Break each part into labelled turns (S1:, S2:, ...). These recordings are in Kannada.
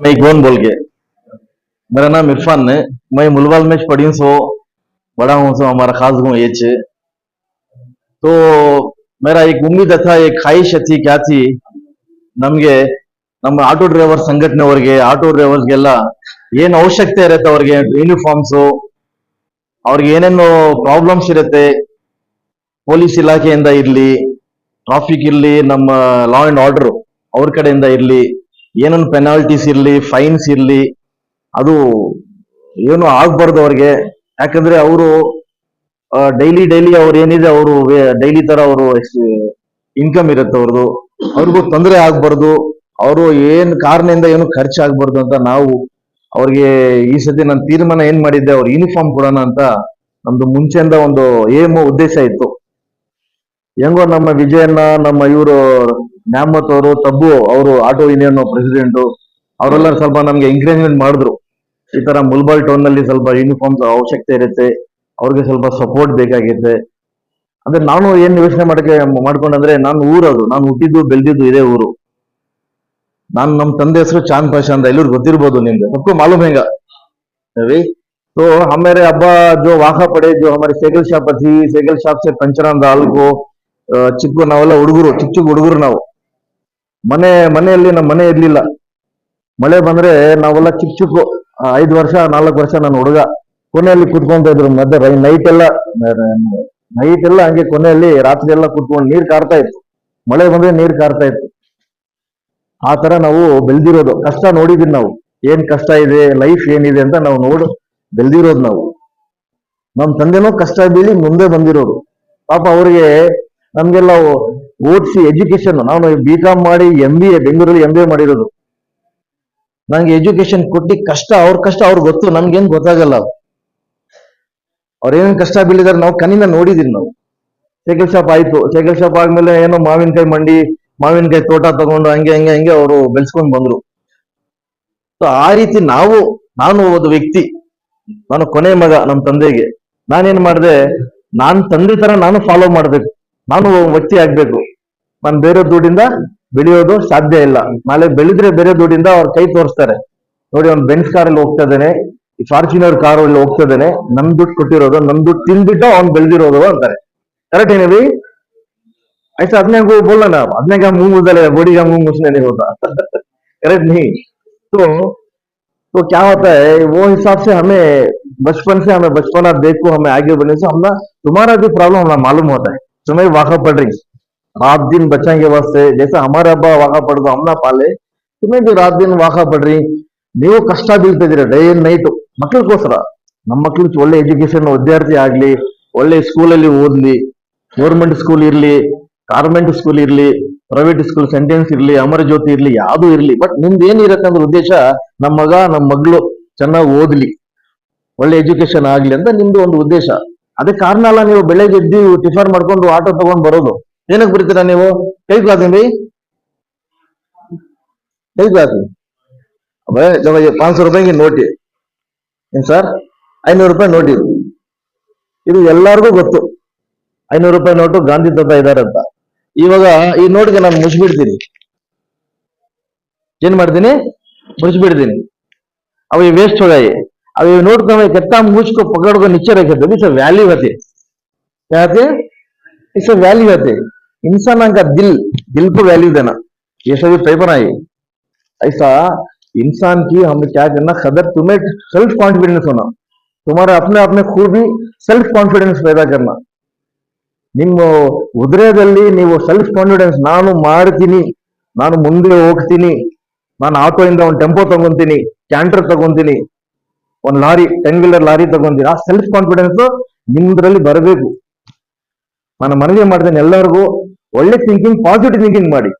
S1: मैं गोन बोल के मेरा नाम इरफान है मैं मुलवाल में पढ़ी सो बड़ा हूँ सो हमारा खास हूँ एच तो मेरा एक उम्मीद था एक ख्वाहिश थी क्या थी ನಮ್ಗೆ ನಮ್ಮ ಆಟೋ ಡ್ರೈವರ್ ಸಂಘಟನೆವರಿಗೆ ಆಟೋ ಡ್ರೈವರ್ಸ್ಗೆಲ್ಲ ಏನ್ ಅವಶ್ಯಕತೆ ಇರುತ್ತೆ ಅವ್ರಿಗೆ ಯೂನಿಫಾರ್ಮ್ಸ್ ಅವ್ರಿಗೆ ಏನೇನು ಪ್ರಾಬ್ಲಮ್ಸ್ ಇರುತ್ತೆ ಪೊಲೀಸ್ ಇಲಾಖೆಯಿಂದ ಇರ್ಲಿ ಟ್ರಾಫಿಕ್ ಇರ್ಲಿ ನಮ್ಮ ಲಾ ಅಂಡ್ ಆರ್ಡರ್ ಅವ್ರ ಕಡೆಯಿಂದ ಇರ್ಲಿ ಏನೇನು ಪೆನಾಲ್ಟೀಸ್ ಇರಲಿ ಫೈನ್ಸ್ ಇರಲಿ, ಅದು ಏನು ಆಗ್ಬಾರ್ದು ಅವ್ರಿಗೆ. ಯಾಕಂದ್ರೆ ಅವರು ಡೈಲಿ ಡೈಲಿ ಅವ್ರು ಏನಿದೆ ಅವರು ಡೈಲಿ ತರ ಅವರು ಇನ್ಕಮ್ ಇರುತ್ತೆ ಅವ್ರದ್ದು ಅವ್ರಿಗೂ ತೊಂದರೆ ಆಗ್ಬಾರ್ದು. ಅವರು ಏನ್ ಕಾರಣದಿಂದ ಏನು ಖರ್ಚು ಆಗ್ಬಾರ್ದು ಅಂತ ನಾವು ಅವ್ರಿಗೆ ಈ ಸತಿ ನಾನು ತೀರ್ಮಾನ ಏನ್ ಮಾಡಿದ್ದೆ, ಅವ್ರ ಯೂನಿಫಾರ್ಮ್ ಕೊಡೋಣ ಅಂತ ನಮ್ದು ಮುಂಚೆಯಿಂದ ಒಂದು ಏಮ್ ಉದ್ದೇಶ ಇತ್ತು. ಹೆಂಗೋ ನಮ್ಮ ವಿಜಯನ್ನ ನಮ್ಮ ಇವರು ನ್ಯಾಮತ್ ಅವರು ತಬ್ಬು ಅವರು ಆಟೋ ಯೂನಿಯನ್ ಪ್ರೆಸಿಡೆಂಟ್ ಅವರೆಲ್ಲ ಸ್ವಲ್ಪ ನಮ್ಗೆ ಎಂಕರೇಜ್ಮೆಂಟ್ ಮಾಡಿದ್ರು ಈ ತರ ಮುಲ್ಬಾಲ್ ಟೌನ್ ನಲ್ಲಿ ಸ್ವಲ್ಪ ಯೂನಿಫಾರ್ಮ್ಸ್ ಅವಶ್ಯಕತೆ ಇರುತ್ತೆ ಅವ್ರಿಗೆ ಸ್ವಲ್ಪ ಸಪೋರ್ಟ್ ಬೇಕಾಗಿರುತ್ತೆ ಅಂದ್ರೆ ನಾನು ಏನ್ ಯೋಚನೆ ಮಾಡಕ್ಕೆ ಮಾಡ್ಕೊಂಡಂದ್ರೆ ನಾನು ಊರದು ನಾನು ಹುಟ್ಟಿದ್ದು ಬೆಳೆದಿದ್ದು ಇದೇ ಊರು ನಾನು ನಮ್ಮ ತಂದೆ ಹೆಸರು ಚಾಂದ್ ಪಾಷಾ ಅಂತ ಎಲ್ಲರೂ ಗೊತ್ತಿರ್ಬೋದು ನಿಮ್ಗೆ सबको मालूम हैगा रवि तो हमारे अब्बा जो वाखा पड़े जो हमारे साइकिल ಶಾಪ್ थी साइकिल ಶಾಪ್ से पंचराम दाल को ಆ, ಚಿಕ್ಕ ನಾವೆಲ್ಲ ಹುಡುಗರು ಚಿಕ್ಕ ಚಿಕ್ಕ ಹುಡುಗರು ನಾವು ಮನೆ, ಮನೆಯಲ್ಲಿ ನಮ್ಮ ಮನೆ ಇರ್ಲಿಲ್ಲ. ಮಳೆ ಬಂದ್ರೆ ನಾವೆಲ್ಲ ಚಿಕ್ಕ ಚಿಕ್ಕ ಐದು ವರ್ಷ, ನಾಲ್ಕು ವರ್ಷ ನಾನು ಹುಡುಗ ಕೊನೆಯಲ್ಲಿ ಕುತ್ಕೊಂತ ಇದ್ರು. ಮಧ್ಯ ನೈಟ್ ಎಲ್ಲ ನೈಟ್ ಎಲ್ಲ ಹಂಗೆ ಕೊನೆಯಲ್ಲಿ ರಾತ್ರಿ ಎಲ್ಲ ಕುತ್ಕೊಂಡು ನೀರ್ ಕಾರ್ತಾ ಇತ್ತು. ಮಳೆ ಬಂದ್ರೆ ನೀರ್ ಕಾರ್ತಾ ಇತ್ತು. ಆ ತರ ನಾವು ಬೆಳ್ದಿರೋದು. ಕಷ್ಟ ನೋಡಿದೀವಿ ನಾವು. ಏನ್ ಕಷ್ಟ ಇದೆ ಲೈಫ್ ಏನಿದೆ ಅಂತ ನಾವು ನೋಡು, ಬೆಳ್ದಿರೋದು ನಾವು. ನಮ್ಮ ತಂದೆನೂ ಕಷ್ಟ ಬೀಳಿ ಮುಂದೆ ಬಂದಿರೋರು ಪಾಪ ಅವ್ರಿಗೆ ನಮ್ಗೆಲ್ಲ ಓದಿಸಿ ಎಜುಕೇಶನ್ ನಾನು ಬಿ ಕಾಮ್ ಮಾಡಿ ಎಂ ಬಿ ಎ ಬೆಂಗಳೂರಲ್ಲಿ ಎಂ ಬಿ ಎ ಮಾಡಿರೋದು. ನಂಗೆ ಎಜುಕೇಶನ್ ಕೊಟ್ಟಿ ಕಷ್ಟ, ಅವ್ರ ಕಷ್ಟ ಅವ್ರಿಗೆ ಗೊತ್ತು, ನಮ್ಗೇನು ಗೊತ್ತಾಗಲ್ಲ ಅವ್ರೇನೇನು ಕಷ್ಟ ಬೀಳಿದಾರೆ ನಾವು ಕಣ್ಣಿಂದ ನೋಡಿದೀವಿ ನಾವು. ಸೈಕಲ್ ಶಾಪ್ ಆಯ್ತು ಸೈಕಲ್ ಶಾಪ್ ಆದ್ಮೇಲೆ ಏನೋ ಮಾವಿನಕಾಯಿ ಮಂಡಿ, ಮಾವಿನಕಾಯಿ ತೋಟ ತಗೊಂಡು ಹಂಗೆ ಹಂಗೆ ಹಂಗೆ ಅವರು ಬೆಳೆಸ್ಕೊಂಡು ಬಂದ್ರು. ಸೊ ಆ ರೀತಿ ನಾವು, ನಾನು ಒಂದು ವ್ಯಕ್ತಿ, ನಾನು ಕೊನೆ ಮಗ ನಮ್ಮ ತಂದೆಗೆ. ನಾನೇನ್ ಮಾಡಿದೆ, ನಾನ್ ತಂದೆ ತರ ನಾನು ಫಾಲೋ ಮಾಡ್ಬೇಕು. ನಾನು ಒಬ್ಬ ವ್ಯಕ್ತಿ ಆಗ್ಬೇಕು ನಾನು ಬೇರೆ ದುಡ್ಡಿಂದ ಬೆಳೆಯೋದು ಸಾಧ್ಯ ಇಲ್ಲ ನಾಳೆ ಬೆಳೆದ್ರೆ ಬೇರೆ ದುಡ್ಡಿಂದ ಅವ್ರ ಕೈ ತೋರಿಸ್ತಾರೆ ನೋಡಿ ಅವ್ನು ಬೆನ್ಸ್ ಕಾರಲ್ಲಿ ಹೋಗ್ತಾ ಇದ್ದಾನೆ ಈ ಫಾರ್ಚುನರ್ ಕಾರಲ್ಲಿ ಹೋಗ್ತಾ ಇದ್ದಾನೆ ನಮ್ ದುಡ್ಡು ಕೊಟ್ಟಿರೋದು ನಮ್ ದುಡ್ಡು ತಿಂದ್ಬಿಟ್ಟು ಅವ್ನು ಬೆಳೆದಿರೋದು ಅಂತಾರೆ करेक्ट है ना भाई ऐसा अपने को बोलना ना अपने का मुंह उधर है बॉडी का मुंह उसने नहीं होता करेक्ट नहीं तो तो क्या होता है वो हिसाब से हमें बचपन से हमें बचपन आप देखो हमें आगे बढ़ने से हम ना तुम्हारा भी प्रॉब्लम हमें मालूम होता है तुम्हें वाका पड़ रही रात दिन बचाएंगे वास्ते जैसे हमारे अब्बा वाका पड़ हम ना पाले तुम्हें भी रात दिन वाका पड़ रही ನೀವು ಕಷ್ಟ ಬೀಳ್ತಿದ್ದೀರ ಡೇ ಅಂಡ್ ನೈಟ್ ಮಕ್ಳಿಗೋಸ್ಕರ ನಮ್ಮ ಮಕ್ಳು ಒಳ್ಳೆ ಎಜುಕೇಶನ್ ವಿದ್ಯಾರ್ಥಿ ಆಗ್ಲಿ ಒಳ್ಳೆ ಸ್ಕೂಲಲ್ಲಿ ಓದ್ಲಿ ಗೌರ್ಮೆಂಟ್ ಸ್ಕೂಲ್ ಇರ್ಲಿ ಕಾರ್ಮೆಂಟ್ ಸ್ಕೂಲ್ ಇರ್ಲಿ ಪ್ರೈವೇಟ್ ಸ್ಕೂಲ್ ಸೆಂಟೆನ್ಸ್ ಇರ್ಲಿ ಅಮರ ಜ್ಯೋತಿ ಇರ್ಲಿ ಯಾವ್ದು ಇರ್ಲಿ ಬಟ್ ನಿಮ್ದು ಏನಿರತ್ತೆ ಅಂದ್ರೆ ಉದ್ದೇಶ ನಮ್ಮ ಮಗ ನಮ್ಮ ಮಗಳು ಚೆನ್ನಾಗಿ ಓದ್ಲಿ ಒಳ್ಳೆ ಎಜುಕೇಶನ್ ಆಗ್ಲಿ ಅಂತ ನಿಮ್ದು ಒಂದು ಉದ್ದೇಶ ಅದೇ ಕಾರಣ ಅಲ್ಲ, ನೀವು ಬೆಳಗ್ಗೆ ಎದ್ದು ಟಿಫನ್ ಮಾಡ್ಕೊಂಡು ಆಟೋ ತಗೊಂಡ್ ಬರೋದು. ಏನಕ್ಕೆ ಬಿಡ್ತೀರಾ ನೀವು? ಕೈ ಕ್ಲಾಸಿಂಗ್ ಕೈ ಕ್ಲಾಸ್ ಪಾಂಚ್ ರೂಪಾಯಿಗೆ ನೋಟಿ. ಏನ್ ಸರ್? ಐನೂರು ರೂಪಾಯಿ ನೋಟಿ ಇದು. ಎಲ್ಲರಿಗೂ ಗೊತ್ತು. ಐನೂರು ರೂಪಾಯಿ ನೋಟು ಗಾಂಧಿ ತಂತ ಇದಾರೆ ಅಂತ. ಇವಾಗ ಈ ನೋಟ್ಗೆ ನಾನು ಮುಚ್ಚಿಬಿಡ್ತೀನಿ ಏನ್ ಮಾಡ್ತೀನಿ? ಮುಚ್ಚಿಬಿಡ್ತೀನಿ ಅವು ವೇಸ್ಟ್ हो गए अब ये नोट को मैं कितना मुझ को पकड़ को नीचे रखे थे इसे वैल्यू होते क्या होते इसे वैल्यू होते इंसान का दिल दिल को वैल्यू देना ये सभी पेपर आए ऐसा इंसान की हमें क्या करना कदर तुम्हें सेल्फ कॉन्फिडेंस होना तुम्हारा अपने अपने खूबी सेल्फ कॉन्फिडेंस पैदा करना ನಿಮ್ಮ ಹೃದಯದಲ್ಲಿ ನೀವು ಸೆಲ್ಫ್ ಕಾನ್ಫಿಡೆನ್ಸ್ ನಾನು ಮಾಡ್ತೀನಿ ನಾನು ಮುಂದೆ ಹೋಗ್ತೀನಿ ನಾನು ಆಟೋ ಇಂದ ಒಂದು ಟೆಂಪೋ ತಗೊಂತೀನಿ ಕ್ಯಾಂಟರ್ ತಗೊಂತೀನಿ ಒಂದ್ ಲಾರಿ ಟೆನ್ ವೀಲರ್ ಲಾರಿ ತಗೊಂಡಿರ ಸೆಲ್ಫ್ ಕಾನ್ಫಿಡೆನ್ಸ್ ನಿಮ್ದ್ರಲ್ಲಿ ಬರಬೇಕು. ನಾನು ಮನವಿ ಮಾಡಿದ್ದೇನೆ ಎಲ್ಲರಿಗೂ, ಒಳ್ಳೆ ಥಿಂಕಿಂಗ್ ಪಾಸಿಟಿವ್ ಥಿಂಕಿಂಗ್ ಮಾಡಿ.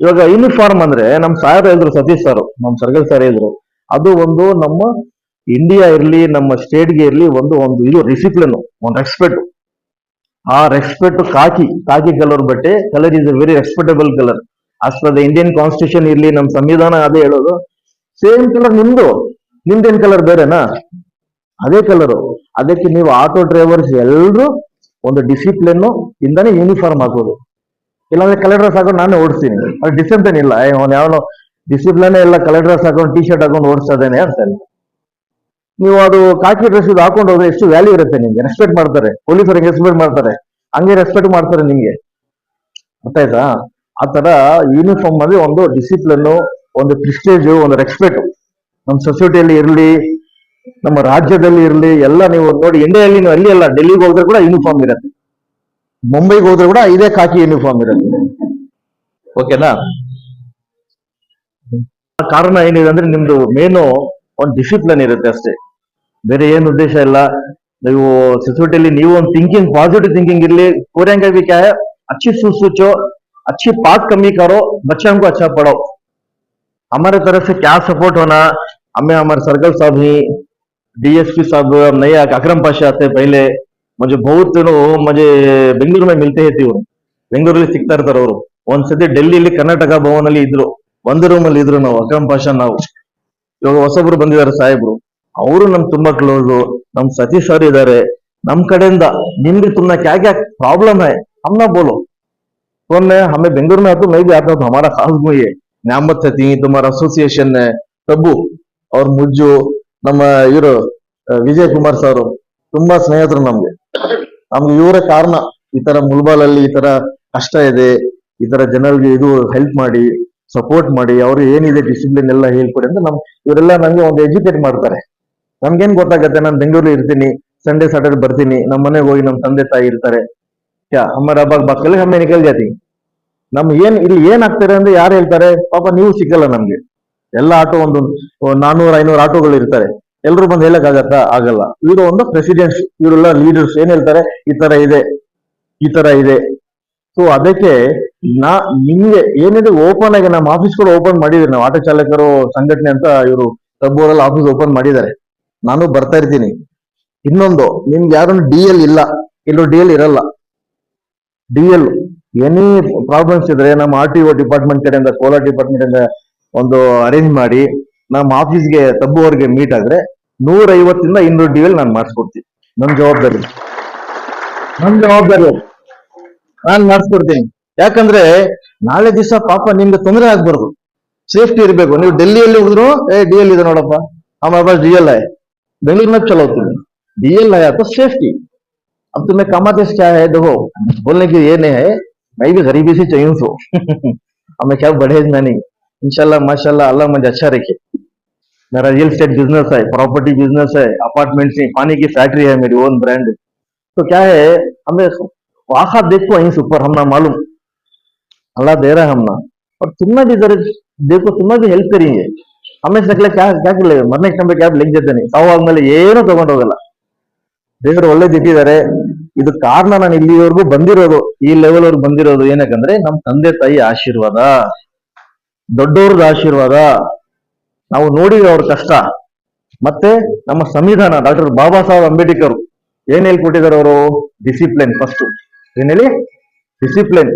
S1: ಇವಾಗ ಯೂನಿಫಾರ್ಮ್ ಅಂದ್ರೆ ನಮ್ ಸಾಯರ್ ಹೇಳಿದ್ರು, ಸತೀಶ್ ಸರ್, ನಮ್ ಸರ್ಗಲ್ ಸರ್ ಹೇಳಿದ್ರು, ಅದು ಒಂದು ನಮ್ಮ ಇಂಡಿಯಾ ಇರ್ಲಿ, ನಮ್ಮ ಸ್ಟೇಟ್ಗೆ ಇರ್ಲಿ ಒಂದು ಒಂದು ಇದು ಡಿಸಿಪ್ಲಿನ್ ಒಂದು ರೆಸ್ಪೆಕ್ಟ್ ಆ ರೆಸ್ಪೆಕ್ಟ್ ಕಾಕಿ ಕಾಕಿ ಕಲರ್ ಬಟ್ಟೆ colour is a very respectable colour as the Indian constitution ಇರ್ಲಿ ನಮ್ಮ ಸಂವಿಧಾನ ಅದೇ ಹೇಳೋದು. ಸೇಮ್ ಕಲರ್ ನಿಮ್ದು. ನಿಮ್ದೇನ್ ಕಲರ್ ಬೇರೆನಾ? ಅದೇ ಕಲರು ಅದಕ್ಕೆ ನೀವು ಆಟೋ ಡ್ರೈವರ್ಸ್ ಎಲ್ಲರೂ ಒಂದು ಡಿಸಿಪ್ಲಿನ್ ಇಂದಾನೆ ಯೂನಿಫಾರ್ಮ್ ಹಾಕೋದು. ಇಲ್ಲಾಂದ್ರೆ ಕಲರ್ ಡ್ರೆಸ್ ಹಾಕೊಂಡು ನಾನೇ ಓಡಿಸ್ತೀನಿ. ಅದು ಡಿಸೆಂಟ್ ಏನಿಲ್ಲ. ಅವನು ಯಾವನು ಡಿಸಿಪ್ಲಿನ್ ಎಲ್ಲ ಕಲರ್ ಡ್ರೆಸ್ ಹಾಕೊಂಡು ಟಿ ಶರ್ಟ್ ಹಾಕೊಂಡು ಓಡಿಸ್ತಾ ಇದ್ದೇನೆ ಅಂತ. ನೀವು ಅದು ಕಾಕಿ ಡ್ರೆಸ್ ಇದು ಹಾಕೊಂಡು ಹೋದ್ರೆ ಎಷ್ಟು ವ್ಯಾಲ್ಯೂ ಇರುತ್ತೆ ನಿಮ್ಗೆ? ರೆಸ್ಪೆಕ್ಟ್ ಮಾಡ್ತಾರೆ. ಪೊಲೀಸರಿಗೆ ರೆಸ್ಪೆಕ್ಟ್ ಮಾಡ್ತಾರೆ? ಹಂಗೆ ರೆಸ್ಪೆಕ್ಟ್ ಮಾಡ್ತಾರೆ ನಿಮ್ಗೆ. ಗೊತ್ತಾಯ್ತಾ ಆ ತರ ಯೂನಿಫಾರ್ಮ್ ಅಲ್ಲಿ ಒಂದು ಡಿಸಿಪ್ಲಿನ್ ಒಂದು ಪ್ರಿಸ್ಟೇಜ್ ಒಂದು ರೆಸ್ಪೆಕ್ಟ್ ನಮ್ಮ ಸೊಸೈಟಿಯಲ್ಲಿ ಇರಲಿ, ನಮ್ಮ ರಾಜ್ಯದಲ್ಲಿ ಇರಲಿ, ಎಲ್ಲ ನೀವು ನೋಡಿ ಇಂಡಿಯಲ್ಲಿ ನೀವು ಅಲ್ಲಿ ಅಲ್ಲ ಡೆಲ್ಲಿಗೆ ಹೋದ್ರೆ ಕೂಡ ಯೂನಿಫಾರ್ಮ್ ಇರುತ್ತೆ. ಮುಂಬೈಗೆ ಹೋದ್ರೆ ಕೂಡ ಇದೇ ಕಾಕಿ ಯೂನಿಫಾರ್ಮ್ ಇರುತ್ತೆ. ಓಕೆನಾ ಕಾರಣ ಏನಿದೆ ಅಂದ್ರೆ ನಿಮ್ದು ಮೇನು ಒಂದು ಡಿಸಿಪ್ಲಿನ್ ಇರುತ್ತೆ ಅಷ್ಟೇ. ಬೇರೆ ಏನು ಉದ್ದೇಶ ಇಲ್ಲ. ನೀವು ಸೊಸೈಟಿಯಲ್ಲಿ ನೀವು ಒಂದು ಥಿಂಕಿಂಗ್ ಪಾಸಿಟಿವ್ ಥಿಂಕಿಂಗ್ ಇರಲಿ, ಕೋರ್ಯಾಂಗ ವಿಕಾಯ ಅಚ್ಚಿ ಸೂಚೋ ಅಚ್ಚಿ ಪಾತ್ ಕಮ್ಮಿ ಕಾರೋ बच्चे ಅಚ್ಚ ಪಡೋ. ಅಮರ ತರಸ ಕ್ಯಾ ಸಪೋರ್ಟ್ क्या हमें हमारे सर्कल साहब ही डीएसपी साहब अब नए अकरम पाशा आते पहले मुझे बहुत you know, मुझे ಬೆಂಗಳೂರು में मिलते थे ಇವರು ಬೆಂಗಳೂರಲ್ಲಿ ಸಿಗ್ತಾ ಇರ್ತಾರೆ ಅವರು ಒಂದ್ಸತಿ ಡೆಲ್ಲಿಯಲ್ಲಿ ಕರ್ನಾಟಕ ಭವನ್ ಅಲ್ಲಿ ಇದ್ರು ಒಂದು ರೂಮ್ ಅಲ್ಲಿ ಇದ್ರು ನಾವು ಅಕ್ರಮ್ ಪಾಷಾ ನಾವು ಇವಾಗ ಹೊಸಬ್ರು ಬಂದಿದ್ದಾರೆ ಸಾಹೇಬ್ರು ಅವರು ನಮ್ ತುಂಬಾ ಕ್ಲೋಸ್ ನಮ್ ಸತೀಶ್ ಸರ್ ಇದ್ದಾರೆ ನಮ್ ಕಡೆಯಿಂದ ನಿಮ್ಗೆ तुमने क्या क्या प्रॉब्लम है हम ना बोलो फोन में हमें बेंगलुरु में आते मैं भी आता हूँ तो हमारा खास गुई है न्यामत थी तुम्हारा ಅಸೋಸಿಯೇಷನ್ ತಬ್ಬು ಅವ್ರ ಮುಜ್ಜು, ನಮ್ಮ ಇವರು ವಿಜಯ್ ಕುಮಾರ್ ಸರ್, ತುಂಬಾ ಸ್ನೇಹಿತರು ನಮ್ಗೆ. ನಮ್ಗೆ ಇವರೇ ಕಾರಣ. ಈ ತರ ಮುಲ್ಬಾಲಲ್ಲಿ ಈ ತರ ಕಷ್ಟ ಇದೆ, ಈ ತರ ಜನರಿಗೆ ಇದು ಹೆಲ್ಪ್ ಮಾಡಿ ಸಪೋರ್ಟ್ ಮಾಡಿ, ಅವ್ರು ಏನಿದೆ ಡಿಸಿಪ್ಲಿನ್ ಎಲ್ಲ ಹೇಳ್ಕೊಡಿ ಅಂತ ನಮ್, ಇವರೆಲ್ಲ ನಮ್ಗೆ ಒಂದು ಎಜುಕೇಟ್ ಮಾಡ್ತಾರೆ. ನಮ್ಗೇನ್ ಗೊತ್ತಾಗತ್ತೆ? ನಾನು ಬೆಂಗಳೂರಲ್ಲಿ ಇರ್ತೀನಿ ಸಂಡೇ ಸಾಟರ್ಡೆ ಬರ್ತೀನಿ ನಮ್ಮ ಮನೆಗೆ ಹೋಗಿ ನಮ್ಮ ತಂದೆ, ತಾಯಿ ಇರ್ತಾರೆ. ಯಾ, ಅಮ್ಮರ ಹಬ್ಬ ಬಕ್ಕಲ್ಲಿ ಹಮ್ಮೆ ನಿಕಲ್ ಜಾತಿ ನಮ್ ಏನ್, ಇಲ್ಲಿ ಏನ್ ಆಗ್ತಾರೆ ಅಂದ್ರೆ ಯಾರು ಹೇಳ್ತಾರೆ? ಪಾಪ ನೀವು ಸಿಕ್ಕಲ್ಲ ನಮ್ಗೆ. ಎಲ್ಲ ಆಟೋ ಒಂದು ನಾನೂರ, ಐನೂರು ಆಟೋಗಳು ಇರ್ತಾರೆ. ಎಲ್ರು ಬಂದು ಹೇಳಕ್ ಆಗಲ್ಲ. ಇವರು ಒಂದು ಪ್ರೆಸಿಡೆಂಟ್ಸ್ ಇವರೆಲ್ಲ ಲೀಡರ್ಸ್ ಏನ್ ಹೇಳ್ತಾರೆ? ಈ ತರ ಇದೆ, ಈ ತರ ಇದೆ. ಸೊ ಅದಕ್ಕೆ ನಾ ನಿಮ್ಗೆ ಏನಿದೆ ಓಪನ್ ಆಗಿ ನಮ್ಮ ಆಫೀಸ್ ಕೂಡ ಓಪನ್ ಮಾಡಿದ್ರಿ ನಾವು. ಆಟೋ ಚಾಲಕರು, ಸಂಘಟನೆ ಅಂತ ಇವರು ತಬ್ಬೂರಲ್ಲಿ ಆಫೀಸ್ ಓಪನ್ ಮಾಡಿದ್ದಾರೆ. ನಾನು ಬರ್ತಾ ಇರ್ತೀನಿ. ಇನ್ನೊಂದು, ನಿಮ್ಗೆ ಯಾರು ಡಿ ಎಲ್ ಇಲ್ಲ, ಇಲ್ಲೂ ಡಿ ಎಲ್ ಇರಲ್ಲ. ಡಿ ಎಲ್ ಎನಿ ಪ್ರಾಬ್ಲಮ್ಸ್ ಇದ್ರೆ ನಮ್ಮ ಆರ್ ಟಿ ಒ ಡಿಪಾರ್ಟ್ಮೆಂಟ್ ಕಡೆಯಿಂದ ಕೋಲಾರ್ ಡಿಪಾರ್ಟ್ಮೆಂಟ್ ಇಂದ ಒಂದು ಅರೇಂಜ್ ಮಾಡಿ ನಮ್ಮ ಆಫೀಸ್ಗೆ ತಬ್ಬುವರೆಗೆ ಮೀಟ್ ಆದ್ರೆ ನೂರ ಐವತ್ತಿಂದ ಇನ್ನೂರು ಡಿ ಎಲ್ ನಾನು ಮಾಡಿಸ್ಕೊಡ್ತೀನಿ ನನ್ನ ಜವಾಬ್ದಾರಿ ನನ್ನ ಜವಾಬ್ದಾರಿ ಅದು. ನಾನ್ ಮಾಡಿಸ್ಕೊಡ್ತೀನಿ ಯಾಕಂದ್ರೆ ನಾಳೆ ದಿವಸ ಪಾಪ ನಿಮ್ಗೆ ತೊಂದರೆ ಆಗ್ಬಾರ್ದು ಸೇಫ್ಟಿ ಇರಬೇಕು ನೀವು ಡೆಲ್ಲಿಯಲ್ಲಿ ಹೋದ್ರು ಏ ಡಿ ಎಲ್ ಇದೆ ನೋಡಪ್ಪ हमारे पास डीएल है बेंगलुरु में चलो तुम डीएल है तो सेफ्टी अब तुम्हें कमाते से क्या है देखो बोलने की ये नहीं है मैं भी गरीबी से चाहिए सो हमें क्या बढ़ेज मैं नहीं इंशाल्लाह माशाल्लाह अल्लाह मुझे अच्छा रखे मेरा रियल एस्टेट बिजनेस है प्रॉपर्टी बिजनेस है अपार्टमेंट से पानी की फैक्ट्री है मेरी ओन ब्रांड तो क्या है हमें वाखा देखो वहीं से ऊपर हम ना मालूम अल्लाह दे रहा है हम ना और तुमने भी जरा देखो तुम्हें भी हेल्प करेंगे हमें सकले क्या क्या ಮರನೇ ಟೈಮ್ ಕ್ಯಾಬ್ ಲೆಗ್ ಜೊತೆನೆ ಸಾವು ಆದ್ಮೇಲೆ ಏನೂ ತಗೊಂಡ್ ಹೋಗಲ್ಲ ದೇವರು ಒಳ್ಳೇದಿಟ್ಟಿದ್ದಾರೆ ಇದು ಕಾರಣ ನಾನು ಇಲ್ಲಿವರೆಗೂ ಬಂದಿರೋದು ಈ ಲೆವೆಲ್ ವರ್ಗು ಬಂದಿರೋದು ಏನಕ್ಕಂದ್ರೆ ನಮ್ ತಂದೆ ತಾಯಿ ಆಶೀರ್ವಾದ ದೊಡ್ಡವ್ರದ್ದು ಆಶೀರ್ವಾದ ನಾವು ನೋಡಿದ್ರೆ ಅವ್ರ ಕಷ್ಟ. ಮತ್ತೆ ನಮ್ಮ ಸಂವಿಧಾನ ಡಾಕ್ಟರ್ ಬಾಬಾ ಸಾಹೇಬ್ ಅಂಬೇಡ್ಕರ್ ಏನ್ ಹೇಳ್ಕೊಟ್ಟಿದ್ದಾರೆ ಅವರು? ಡಿಸಿಪ್ಲಿನ್ ಫಸ್ಟ್ ಏನ್ ಹೇಳಿ? ಡಿಸಿಪ್ಲಿನ್.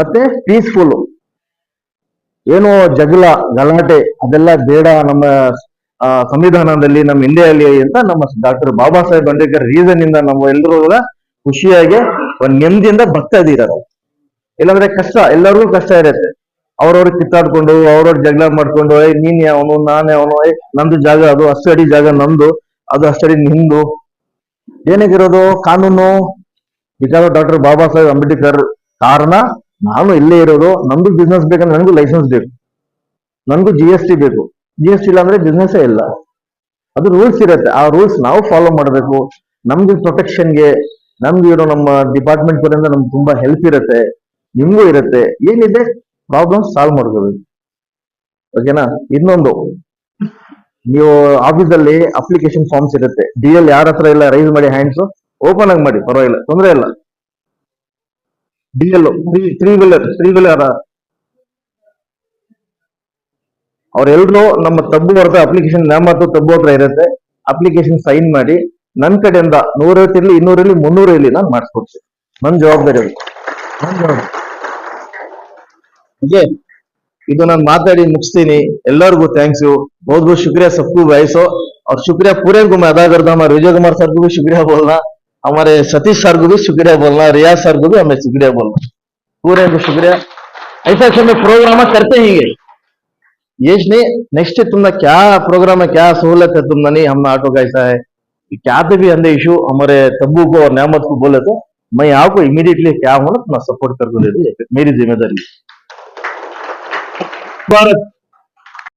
S1: ಮತ್ತೆ ಪೀಸ್ಫುಲ್ ಏನು ಜಗಳ, ಗಲಾಟೆ, ಅದೆಲ್ಲ ಬೇಡ ನಮ್ಮ ಸಂವಿಧಾನದಲ್ಲಿ, ನಮ್ಮ ಇಂಡಿಯಾದಲ್ಲಿ ಅಂತ ನಮ್ಮ ಡಾಕ್ಟರ್ ಬಾಬಾ ಸಾಹೇಬ್ ಅಂಬೇಡ್ಕರ್ ರೀಸನ್ ಇಂದ ನಾವು ಎಲ್ಲರೂ ಖುಷಿಯಾಗಿ ಒಂದ್ ನೆಮ್ಮದಿಯಿಂದ ಬರ್ತಾ ಇದ್ದೀರ ಇಲ್ಲಾಂದ್ರೆ ಕಷ್ಟ, ಎಲ್ಲರಿಗೂ ಕಷ್ಟ ಇರುತ್ತೆ. ಅವ್ರವ್ರು ಕಿತ್ತಾಡ್ಕೊಂಡು, ಅವ್ರವ್ರ ಜಗಳ ಮಾಡ್ಕೊಂಡು ಏ ನೀನ್ ಅವನು, ನಾನೇ ಅವನು ಏ ನಂದು ಜಾಗ ಅದು ಅಷ್ಟಡಿ ಜಾಗ ನಂದು, ಅದು ಅಷ್ಟಡಿ ನಿಂದು. ಏನಕ್ಕಿರೋದು ಕಾನೂನು. ಬಿಕಾಸ್ ಡಾಕ್ಟರ್ ಬಾಬಾ ಸಾಹೇಬ್ ಅಂಬೇಡ್ಕರ್ ಕಾರಣ, ನಾನು ಇಲ್ಲೇ ಇರೋದು ನಮ್ದು ಬಿಸ್ನೆಸ್ ಬೇಕಂದ್ರೆ ನನಗೂ ಲೈಸೆನ್ಸ್ ಬೇಕು. ನನಗೂ ಜಿ ಎಸ್ ಟಿ ಬೇಕು. ಜಿ ಎಸ್ ಟಿ ಇಲ್ಲ ಅಂದ್ರೆ ಬಿಸ್ನೆಸ್ಸೇ ಇಲ್ಲ. ಅದು ರೂಲ್ಸ್ ಇರುತ್ತೆ. ಆ ರೂಲ್ಸ್ ನಾವು ಫಾಲೋ ಮಾಡಬೇಕು. ನಮ್ದು ಪ್ರೊಟೆಕ್ಷನ್ಗೆ ನಮ್ಗೆ ಇರೋ ನಮ್ಮ ಡಿಪಾರ್ಟ್ಮೆಂಟ್ ಕಡೆಯಿಂದ ನಮ್ಗೆ ತುಂಬಾ ಹೆಲ್ಪ್ ಇರುತ್ತೆ. ನಿಮ್ಗೂ ಇರುತ್ತೆ. ಏನಿದೆ? ಪ್ರಾಬ್ಲಮ್ ಸಾಲ್ವ್ ಮಾಡ್ಕೋಬೇಕು. ಓಕೆನಾ ಇನ್ನೊಂದು. ನೀವು ಆಫೀಸಲ್ಲಿ ಅಪ್ಲಿಕೇಶನ್ ಫಾರ್ಮ್ಸ್ ಇರುತ್ತೆ. ಡಿ ಎಲ್ ಯಾರ ಹತ್ರ ಇಲ್ಲ ರೈಸ್ ಮಾಡಿ ಹ್ಯಾಂಡ್ಸ್ ಓಪನ್ ಆಗಿ ಮಾಡಿ, ಪರವಾಗಿಲ್ಲ, ತೊಂದರೆ ಇಲ್ಲ. D L three wheeler three wheeler ಅವ್ರೆಲ್ರು ನಮ್ಮ ತಬ್ಬು ಹೊರತ ಅಪ್ಲಿಕೇಶನ್ ಮತ್ತು ತಬ್ಬು ಹತ್ರ ಇರುತ್ತೆ. ಅಪ್ಲಿಕೇಶನ್ ಸೈನ್ ಮಾಡಿ ನನ್ನ ಕಡೆಯಿಂದ ನೂರೈವತ್ತು ಇರ್ಲಿ ಇನ್ನೂರು ಇರ್ಲಿ ಮುನ್ನೂರು ಇರ್ಲಿ ನಾನು ಮಾಡಿಸ್ಕೊಡ್ತೀನಿ. ನನ್ನ ಜವಾಬ್ದಾರಿ ಅದು. ನನ್ ಜವಾಬ್ದಾರಿ. ಓಕೆ ಇದು ನಾನು ಮಾತಾಡಿ ಮುಗಿಸ್ತೀನಿ ಎಲ್ಲರಿಗೂ ಥ್ಯಾಂಕ್ಸ್ बहुत बहुत शुक्रिया सबको भाई सो और शुक्रिया पूरे को मैं अदा करता हूँ विजय कुमार सर को भी शुक्रिया बोलना हमारे सतीश सर को भी शुक्रिया बोलना रियाज सर को भी हमें शुक्रिया बोलना पूरे को शुक्रिया ऐसा ऐसे में प्रोग्राम करते ही है यश ने नेक्स्ट तुमने क्या प्रोग्राम है क्या सहूलत है तुमने नहीं हम ऑटो का ऐसा है क्या तो भी अंदर इशू हमारे तब्बू को और न्यामत को बोले तो मैं आपको इमीडिएटली क्या हूँ ना अपना सपोर्ट कर दे मेरी जिम्मेदारी
S2: para